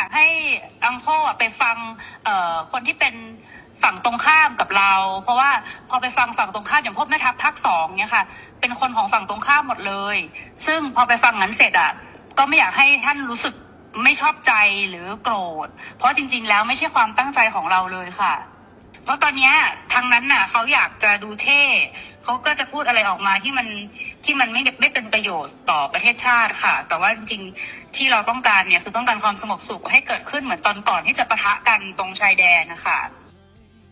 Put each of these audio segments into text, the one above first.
อยากให้อังโคอไปฟังเออคนที่เป็นฝั่งตรงข้ามกับเรา เพราะว่าพอไปฟังฝั่งตรงข้ามอย่างพวกแม่ทัพภาคสองเนี่ยค่ะ เป็นคนของฝั่งตรงข้ามหมดเลย ซึ่งพอไปฟังนั้นเสร็จอะก็ไม่อยากให้ท่านรู้สึกไม่ชอบใจหรือโกรธ เพราะจริง ๆ แล้วไม่ใช่ความตั้งใจของเราเลยค่ะ เพราะตอนเนี้ยทางนั้นน่ะเขาอยากจะดูเท่เขาก็จะพูดอะไรออกมาที่มันที่มันไม่ไม่เป็นประโยชน์ต่อประเทศชาติค่ะ แต่ว่าจริงๆที่เราต้องการเนี่ยคือต้องการความสงบสุขให้เกิดขึ้นเหมือนตอนก่อนที่จะปะทะกันตรงชายแดนนะคะ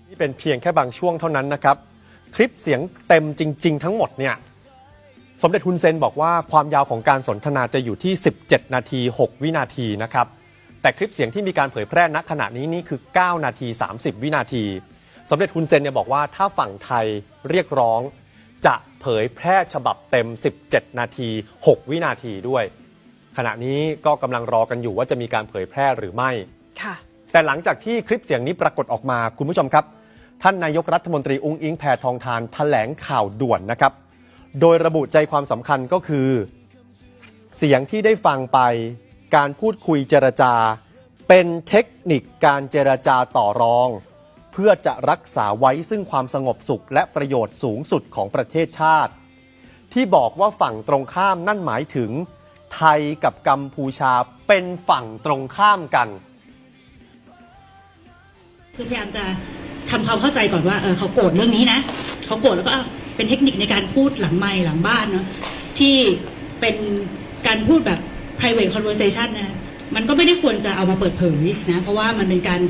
นี่เป็นเพียงแค่บางช่วงเท่านั้นนะครับ คลิปเสียงเต็มจริง ๆ ทั้งหมดเนี่ยสมเด็จฮุนเซนบอกว่าความยาวของการสนทนาจะอยู่ที่ 17 นาที 6 วินาทีนะครับแต่คลิปเสียงที่มีการเผยแพร่ณขณะนี้นี่คือ 9 นาที 30 วินาที สมเด็จฮุนเซนเนี่ยบอกว่าถ้าฝั่งไทยเรียกร้องจะเผยแพร่ฉบับเต็ม 17 นาที 6 วินาทีด้วย ขณะนี้ก็กำลังรอกันอยู่ว่าจะมีการเผยแพร่หรือไม่ ค่ะ แต่หลังจากที่คลิปเสียงนี้ปรากฏออกมาคุณผู้ชมครับ ท่านนายกรัฐมนตรีอุ้งอิงแพทองทานแถลงข่าวด่วนนะครับ โดยระบุใจความสำคัญก็คือ เสียงที่ได้ฟังไป การพูดคุยเจรจา เป็นเทคนิคการเจรจาต่อรองเพื่อจะรักษาไว้ซึ่งความสงบสุขและประโยชน์สูงสุดของประเทศชาติ ที่บอกว่าฝั่งตรงข้ามนั่นหมายถึง ไทยกับกัมพูชาเป็นฝั่งตรงข้ามกันคือพยายามจะทำความเข้าใจก่อนว่าเออเขาโกรธเรื่องนี้นะเขาโกรธแล้วก็เป็นเทคนิคในการพูดหลังไมค์หลังบ้านเนาะที่เป็นการพูดแบบ private conversation นะมันก็ไม่ได้ควรจะเอามาเปิดเผยนะเพราะว่ามันเป็นการ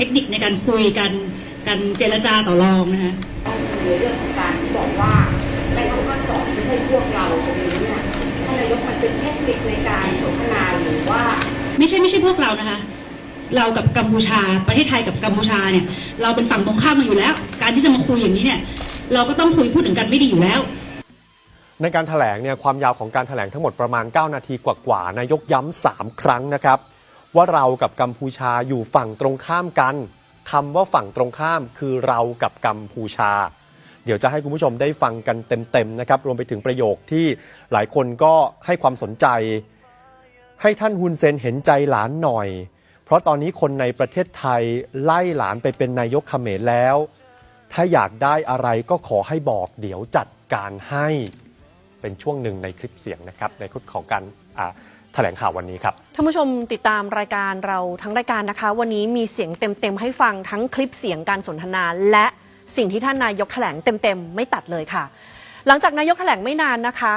ทคนิคในการคุยกันการเจรจาต่อรองนะคะในเรื่องของการที่บอกว่าในคำว่าสองไม่ใช่พวกเราตรงนี้เนี่ยท่านนายกมันเป็นเทคนิคในการสนทนาหรือว่า ไม่ใช่ไม่ใช่พวกเรานะคะ เรากับกัมพูชา ประเทศไทยกับกัมพูชาเนี่ย เราเป็นฝั่งตรงข้ามกันอยู่แล้ว การที่จะมาคุยอย่างนี้เนี่ยเราก็ต้องคุยพูดถึงกันไม่ดีอยู่แล้วในการถแถลงเนี่ยความยาวของการถแถลงทั้งหมดประมาณ 9 นาทีกว่าๆนายกย้ำ 3 ครั้งนะครับ ว่าเรากับกัมพูชาอยู่ฝั่งตรงข้ามกันคำว่าฝั่งตรงข้ามคือเรากับกัมพูชา เดี๋ยวจะให้คุณผู้ชมได้ฟังกันเต็มๆนะครับ รวมไปถึงประโยคที่หลายคนก็ให้ความสนใจ ให้ท่านฮุนเซนเห็นใจหลานหน่อย เพราะตอนนี้คนในประเทศไทยไล่หลานไปเป็นนายกเขมรแล้ว ถ้าอยากได้อะไรก็ขอให้บอก เดี๋ยวจัดการให้เป็นช่วงหนึ่งในคลิปเสียงนะครับในคลิปของการอ่า แถลงข่าววันนี้ครับท่านผู้ชมติดตามรายการเราทั้งรายการนะคะ วันนี้มีเสียงเต็มๆให้ฟังทั้งคลิปเสียงการสนทนา และสิ่งที่ท่านนายกแถลงเต็มๆไม่ตัดเลยค่ะ หลังจากนายกแถลงไม่นานนะคะ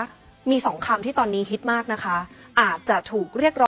มีสองคำที่ตอนนี้ฮิตมากนะคะ อาจจะถูกเรียกร้อง